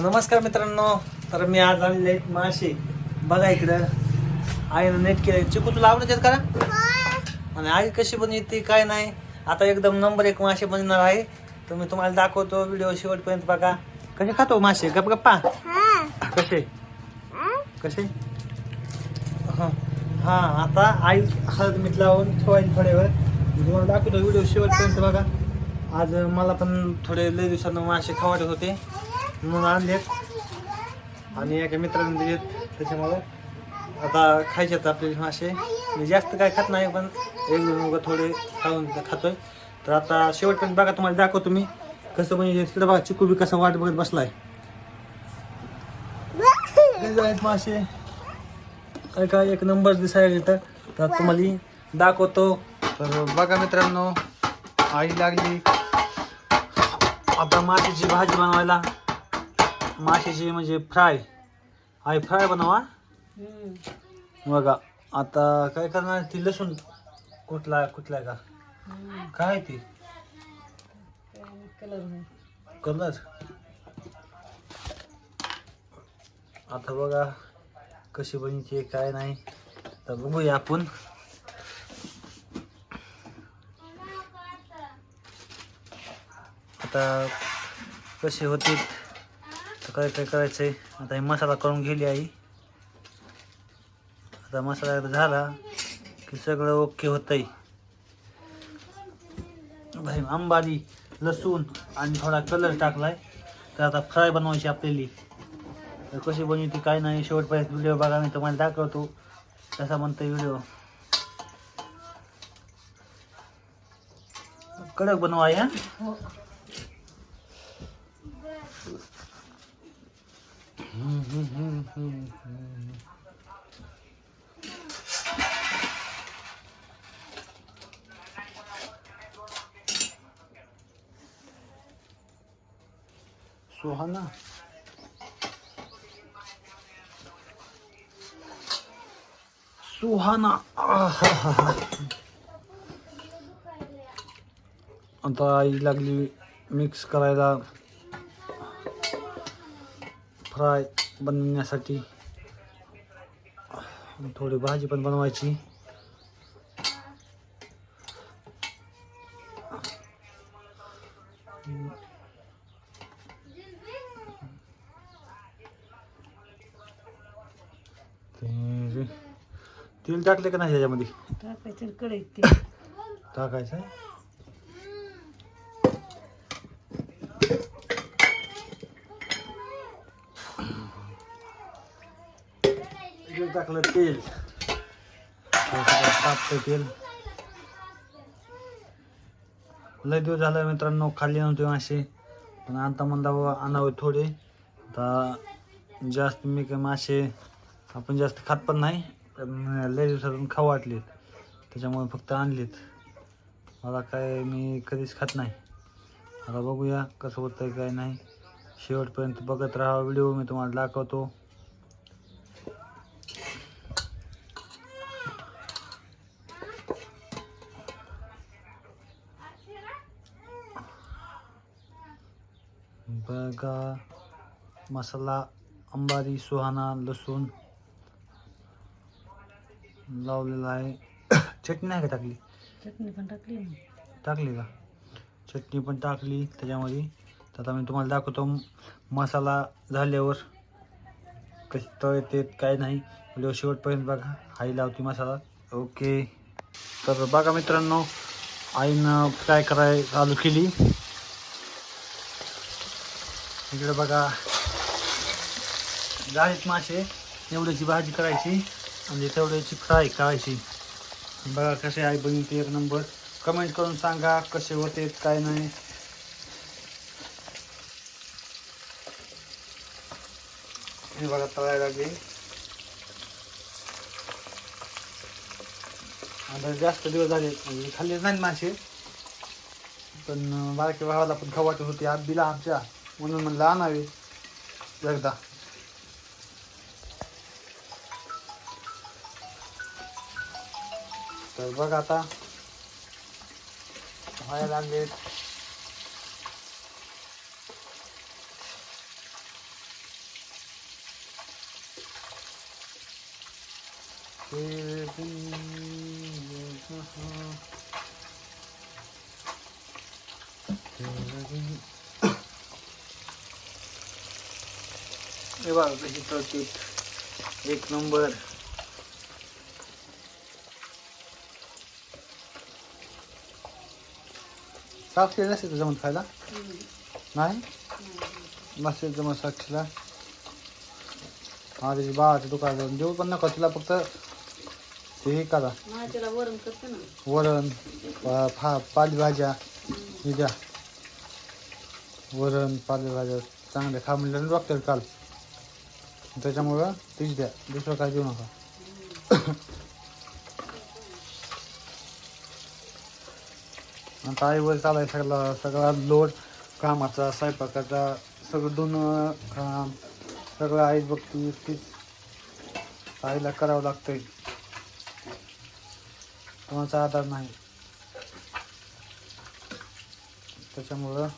नमस्कार मित्रांनो तर मी आज आणले आहेत मासे बघा इकडं. आईनं नेट केलं चिकू तुला आवडत का आणि आई कशी पण येते काय नाही. आता एकदम नंबर एक मासे बनणार आहे. तर मी तुम्हाला दाखवतो व्हिडिओ शेवटपर्यंत बघा. कसे खातो मासे गप गप्पा. कसे कसे हा. हा आता आई हळद मीठ लावून ठेवायची थोड्या वेळ मी तुम्हाला दाखवतो व्हिडिओ शेवटपर्यंत बघा. आज मला पण थोडे लय दिवसानं मासे खावायचे होते. म्हणून आणलेत. आणि एका मित्राने दिलेत. त्याच्यामुळं आता खायचे आहेत आपले मासे. मी जास्त काय खात नाही पण एक दोन थोडे खाऊन खातोय. तर आता शेवटपर्यंत बघा तुम्हाला दाखवतो मी कसं म्हणजे तिथं बघा चिकू बी कसं वाट बघत बसलाय. आहेत मासे? काय काय? एक नंबर दिसायला येतं तर तुम्हाला दाखवतो. तर बघा मित्रांनो आई लागली. आता माशाची भाजी बनवायला. माशाची म्हणजे फ्राय. आई फ्राय बनवा. बघा आता काय करणार? ती लसूण कुठला कुठला का? काय ती? कलर. आता बघा कशी बनते काय नाही. तर बघूया आपण. आता कसे होते? तर काय काय करायचंय? आता हे मसाला करून गेली आई. आता मसाला एकदा झाला की सगळं ओके होतंय. भाई आंबाली लसूण आणि थोडा कलर टाकलाय. तर आता फ्राय बनवायची आपल्याली. तर कशी बनवते काय नाही शेवटपर्यंत व्हिडिओ बघा मी तुम्हाला दाखवतो. तसा म्हणतो व्हिडिओ. कडक बनवा या सुहाना सुहाना आता आई लागली मिक्स करायला. फ्राय बनवण्यासाठी थोडी भाजी पण बनवायची. तेल टाकले का नाही ह्याच्यामध्ये टाकायचं टाकायचं आहे टाकलं तेल. टाकतं तेल. लय दिवस झालं मित्रांनो खाल्ले नव्हते मासे पण आता म्हणला बाबा आणावे थोडे. आता जास्त मी काय मासे. आपण जास्त खात पण नाही पण लय दिवसातून खाऊ वाटलेत. त्याच्यामुळे फक्त आणलेत. मला काय मी कधीच खात नाही. आता बघूया कसं होतंय काय नाही. शेवटपर्यंत बघत राहा. व्हिडिओ मी तुम्हाला दाखवतो. बघा. मसाला अंबारी सुहाना लसूण लावलेला आहे. चटणी नाही का टाकली? चटणी पण टाकली ना टाकली का? चटणी पण टाकली त्याच्यामध्ये. तर आता मी तुम्हाला दाखवतो मसाला झाल्यावर कशी तळते काय नाही. व्हिडिओ शेवटपर्यंत बघा. आई लावती मसाला. ओके. तर बघा मित्रांनो आईनं फ्राय कराय चालू केली. इकडे बघा. झालीत मासे एवढ्याची भाजी करायची आणि तेवढ्याची फ्राय करायची. बघा कसे आहे बनवते एक नंबर. कमेंट करून सांगा कसे होते काय नाही. हे बघा तळायला लागले. आता जास्त दिवस झाले म्हणजे खाल्ले नाही मासे. पण बारके भावाला पण खाऊ होती आज दिला आमच्या. म्हणून म्हणलं आणावे एकदा तर बघ आता. व्हायला लागले Mm-hmm. हे बघा कशी तळतीत. एक नंबर. साक्षी नसते तर जमत खायला? नाही? मस्त जमत साक्षीला. हा त्याची बाळाचं दुकान जाऊन देऊ पण नका तिला फक्त ते हे करा. वरण फा पालेभाज्या हे द्या. वरण पालेभाज्या चांगले खा म्हणलं डॉक्टर काल. त्याच्यामुळं तीच द्या. दुसरं काय देऊ नका. आता आईवर चालाय सगळा सगळा लोड कामाचा स्वयंपाकाचा सगळं दोन काम सगळं आई बघती तीच आईला करावं लागतंय. कोणाचा आधार नाही. त्याच्यामुळं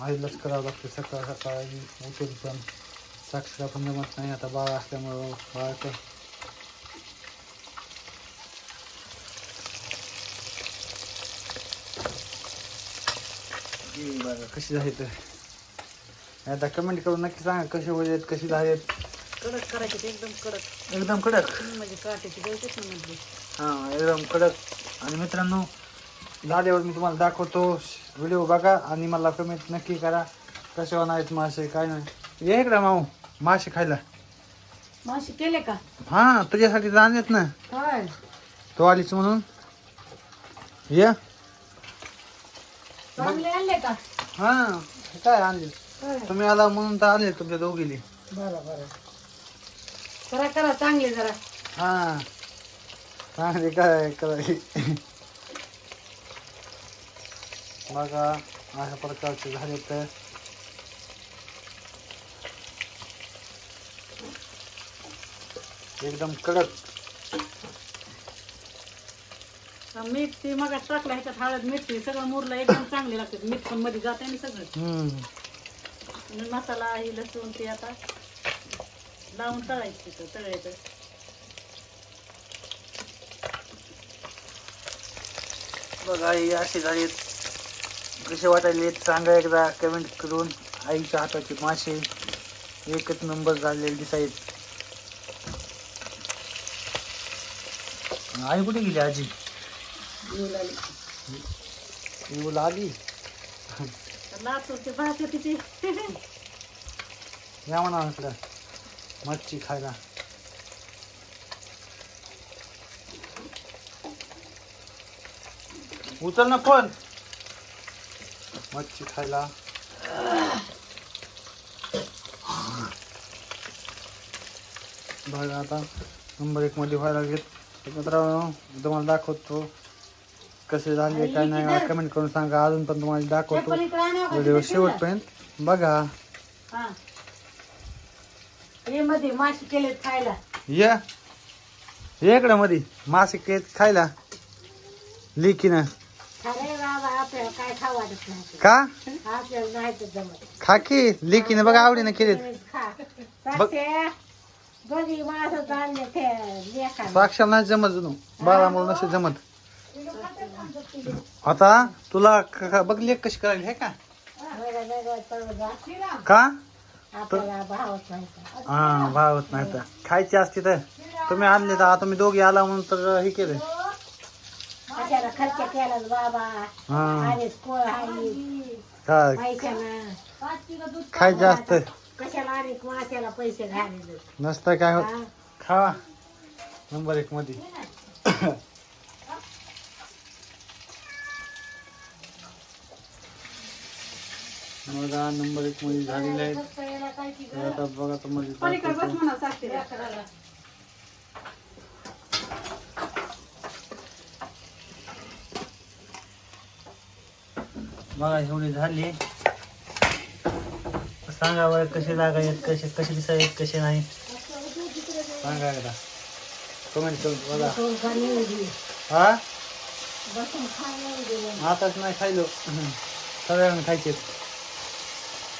आईलाच करावं लागतं सकाळ सकाळी उठून पण. साक्षीला पण जमत नाही. आता बाळ असल्यामुळं हम्म, बघा कशी झाली तर. आता कमेंट करून नक्की सांगा कसे होईल कशी झालेत कडक करायचे ते एकदम कडक. एकदम कडक? म्हणजे काट्याची ना हां एकदम कडक. आणि मित्रांनो झाल्यावर मी तुम्हाला दाखवतो. व्हिडिओ बघा आणि मला कमेंट नक्की करा. कसे होणार आहेत मासे काय नाही. ये इकडे माऊ. मासे खायला. मासे केले का? हां तुझ्यासाठी आणलेत ना. काय? तो आलीच म्हणून. ये. चांगले आणले का? हां काय आणले? तुम्ही आला म्हणून तर आले तुमच्या दोघीली. बरं बरं. करा करा चांगले जरा. हां. चांगले काय करायचे बघा अशा प्रकारचे झाले तर. एकदम कडक. मीठ ते मग टाकलं ह्याच्यात हळद मीठ ते सगळं मुरलं एकदम चांगले लागतात मीठ पण मध्ये जाते ना सगळं. हम्म. आणि मसाला ही लसूण ते आता लावून तळायचं तिथं तळायचं. बघा ही अशी झालीत कसे वाटायले सांगा एकदा कमेंट करून. आईच्या हाताचे मासे एकच नंबर झालेले दिसायत आई कुठे गेली आजी? लातूरचे भाकर तिथे. या म्हणा इकडं मच्छी खायला. उचल ना फोन. मच्छी खायला. बघा आता नंबर एक मध्ये व्हायला घेत मित्रांनो तुम्हाला दाखवतो कसे झाले काय नाही कमेंट करून सांगा. अजून पण तुम्हाला दाखवतो. व्हिडिओ शेवटपर्यंत बघा. मध्ये मासे केले खायला. या. इकडे मध्ये मासे केत खायला. वाटत नाही. का? आपल्याला नाही तर जमत. खा की लिखीनं बघा आवडीनं केलेत. दोन्ही ते लेखा साक्षात नाही जमत जणू बाळामुळे नसे जमत. आता तुला क- क- बघ लेख कशी करायला हे का? का? आपल्याला? हा भावत नाही तर. खायची असती तर. तुम्ही आणले तर आता तुम्ही दोघे आला म्हणून तर हे केलं खर्च बाबा? हा. कोळ काय पैशानं. खायचं असतं. कशाला अरे माशाला पैसे घालायचे नसतं काय होत? खावा नंबर एक मध्ये. बघा नंबर एक मध्ये झालेले आहेत तर आता बघा तुम्हाला दाखवतो. बघा एवढी झाली. सांगा बरं कसे लागायत कसे कसे दिसायत कसे नाही. सांगा एकदा. कमेंट करून बघा हा? आताच नाही खायलो. सगळ्यांना खायचे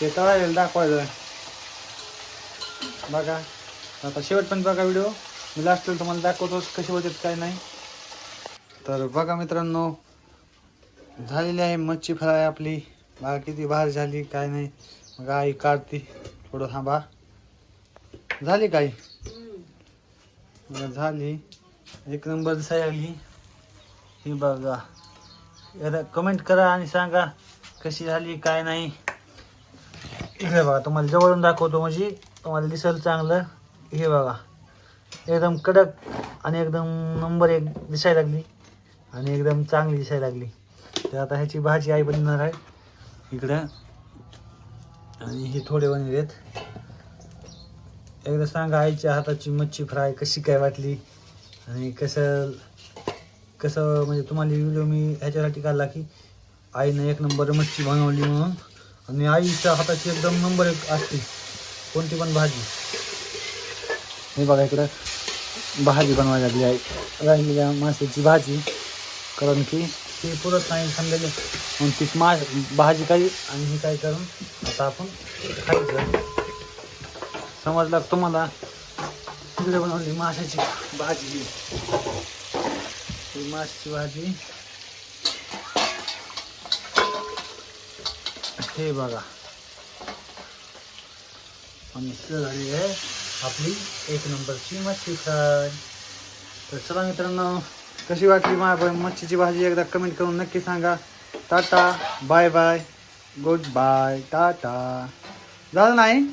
ते तळायला दाखवायचं. बघा. आता शेवट पण बघा व्हिडिओ मी लास्ट तुम्हाला दाखवतोच कशी होते काय नाही. तर बघा मित्रांनो झालेली आहे मच्छी फ्राय आपली. बघा किती भारी झाली काय नाही. गाई काढती. काढते थोडं थांबा. झाली काही झाली. एक नंबर दिसायला लागली. ही बघा. एकदा कमेंट करा आणि सांगा कशी झाली काय नाही. इकडे बघा तुम्हाला जवळून दाखवतो म्हणजे तुम्हाला दिसेल चांगलं. हे बघा. एकदम कडक आणि एकदम नंबर एक दिसायला लागली. आणि एकदम चांगली दिसायला लागली. तर आता ह्याची भाजी आई बनणार आहे. इकडं. आणि हे थोडे बनवलेत एकदा सांगा आईच्या हाताची मच्छी फ्राय कशी काय वाटली? आणि कसं कसं म्हणजे तुम्हाला व्हिडिओ मी ह्याच्यासाठी काढला की आईनं एक नंबर मच्छी बनवली म्हणून आणि आईच्या हाताची एकदम नंबर एक असते. कोणती पण भाजी. हे बघा इकडं भाजी बनवायला लागली आई राहिलेल्या माशाची भाजी. कारण की ते पुरत नाही. समजले म्हणून ती मा भाजी काही आणि हे काय करून आता आपण खायचं समजलं तुम्हाला? तिकडे बनवली माशाची भाजी. ही माशाची भाजी. हे बघा. आणि झाली आहे आपली एक नंबरची मच्छी फ्राय. तर चला मित्रांनो कशी वाटली माझ्या मच्छीची भाजी एकदा कमेंट करून नक्की सांगा. Tata bye bye goodbye tata. झालं नाही?